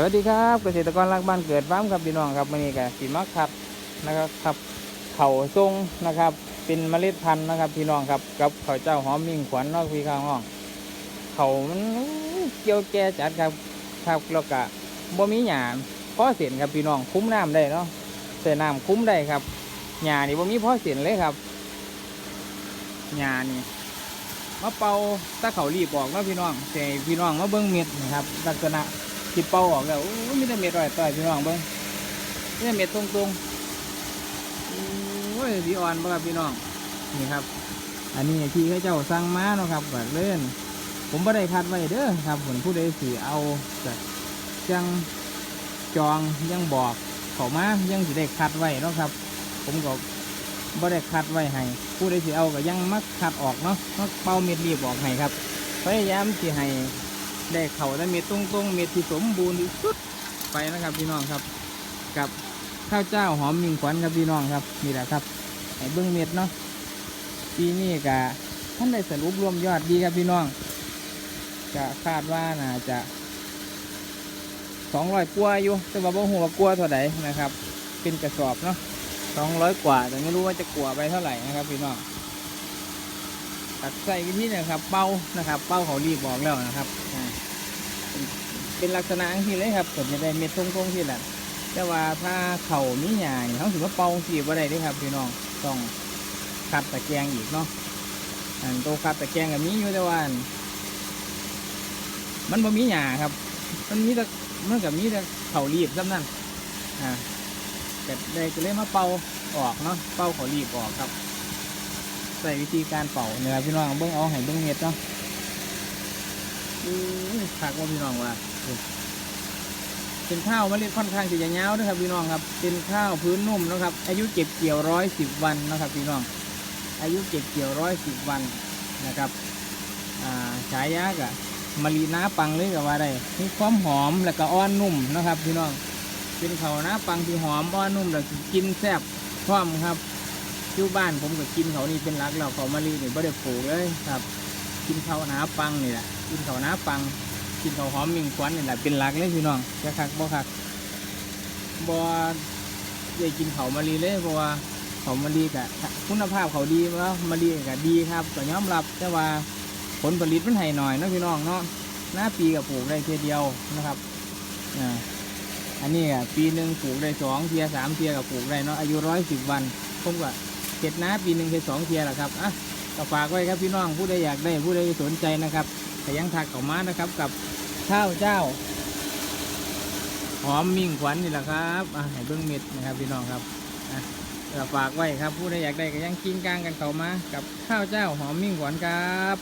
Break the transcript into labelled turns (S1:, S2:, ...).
S1: สวัสดีครับเกษตรกรรักบ้านเกิดฟาร์มครับพี่น้องครับวันนี้ก็สีมักขัดนะครับครับเข่าทรงนะครับ เป็นเมล็ดพันธุ์นะครับพี่น้องครับกับข้าวเจ้าหอมมิ่งขวัญนอกพี่ข้างห้องเข่ามันเกี่ยวแก่จัดครับครับแล้วก็บ่มีหยาพ่อเสียนครับพี่น้องคุ้มน้ำได้เนาะใส่น้ำคุ้มได้ครับหยานี่บ่มีพ่อเสียนเลยครับหยานี่มาเป่าตะเข่ารีบออกเนาะพี่น้องแต่พี่น้องมาเบิ้งเม็ดนะครับ ลักษณะ ที่เป่าออกแล้วโอ้ยมีแต่เม็ดอ่อยต่อยพี่น้องเบิ้งมีแต่เม็ดตรงๆโอ้ยดีอ่อนบ่ครับพี่น้องนี่ครับ อันนี้ที่เขาเจ้าสั่งมาเนาะครับก็เล่น ผมบ่ได้คัดไว้เด้อครับผลผู้ใดสิเอาก็ยังจองยังบอกเขามายังสิได้คัดไว้เนาะครับ ผมก็บ่ได้คัดไว้ให้ผู้ใดสิเอาก็ยังมักคัดออกเนาะมักเป่าเม็ดรีบออกให้ครับพยายามสิให้ ได้เขาและเม็ดตรงๆเม็ดที่สมบูรณ์ที่สุดไปนะครับพี่น้องครับ กับข้าวเจ้าหอมมิงขวัญครับพี่น้องครับนี่แหละครับไอ้เบิ้องเม็ดเนาะปีนี้กะท่านได้สรุปรวมยอดดีครับพี่น้องก็คาดว่าน่าจะสองร้อยกว่าอยู่แต่ว่าบ่หัวกลัวเท่าไหร่นะครับ เป็นกระสอบเนาะสองร้อยกว่า แต่ไม่รู้ว่าจะกลัวไปเท่าไหร่นะครับพี่น้องตัดใส่วิธีเนี่ยครับ เป้านะครับ เป้าเขารีบบอกแล้วนะครับ เป็นลักษณะที่เลยครับผมจะได้เม็ดทรงๆที่แหละแต่ว่าถ้าเข่ามีหยาเนี่ยเขาถือว่าเป่าสีบ่ได้เด้ครับพี่น้องต้องคัดตะแกรงอีกเนาะอันโตวคัดตะแกรงกับมีอยู่แต่ว่ามันบ่มีหยาครับ มันมีแต่มันกับมีแต่เข่ารีบซ้ำนั่นอ่าแต่ได้ก็เลยมาเป่าออกเนาะเป่าเข่ารีบออกครับใส่วิธีการเป่าเนี่ยพี่น้องเบิ้องเอาให้เบิ้องเม็ดเนาะอู้ยคักว่าพี่น้องว่า เป็นข้าวเมล็ดค่อนข้างจะยาวด้วยครับพี่น้องครับ เป็นข้าวพื้นนุ่มนะครับ อายุเก็บเกี่ยวร้อยสิบวันนะครับพี่น้อง อายุเก็บเกี่ยวร้อยสิบวันนะครับฉายากะมะลีน้าปังเลยกับว่าได้มีความหอมแล้วก็อ่อนนุ่มนะครับพี่น้อง เป็นข้าวน้าปังที่หอมอ่อนนุ่มแล้วกินแซ่บพร้อมครับอยู่บ้านผมก็กินเขานี่เป็นหลักแล้วเขามารีนี่ไม่ได้ปลูกเลยครับ กินเขาวหนาปังนี่แหละกินเขาวหนาปัง กินเขาวหอมมิงควันนี่แหละเป็นหลักเลยพี่น้องจะคักบ่คักบ่ได้กินเขามารีเลยเพราะว่าเขามารีกะคุณภาพเขาดีแล้วมารีกะดีครับก็ยอมรับแต่ว่าผลผลิตมันให้หน่อยนะพี่น้องเนาะหน้าปีกับปลูกได้เทียเดียวนะครับอ่าอันนี้อะปีหนึ่งปลูกได้สองเทียสามเทียกับปลูกได้เนาะอายุร้อยสิบวันผมก็เห็ดนาปีหนึ่งเห็ดสองเทียแหละครับอะ ก็ฝากไว้ครับพี่น้องผู้ใดอยากได้ผู้ใดสนใจนะครับแต่ยังถักเข้ามานะครับกับข้าวเจ้าหอมมิ่งขวัญนี่แหละครับอะให้เบื้องเม็ดนะครับพี่น้องครับอะก็ฝากไว้ครับผู้ใดอยากได้ก็ยังกินกลางกันเข้ามากับข้าวเจ้าหอมมิ่งขวัญครับ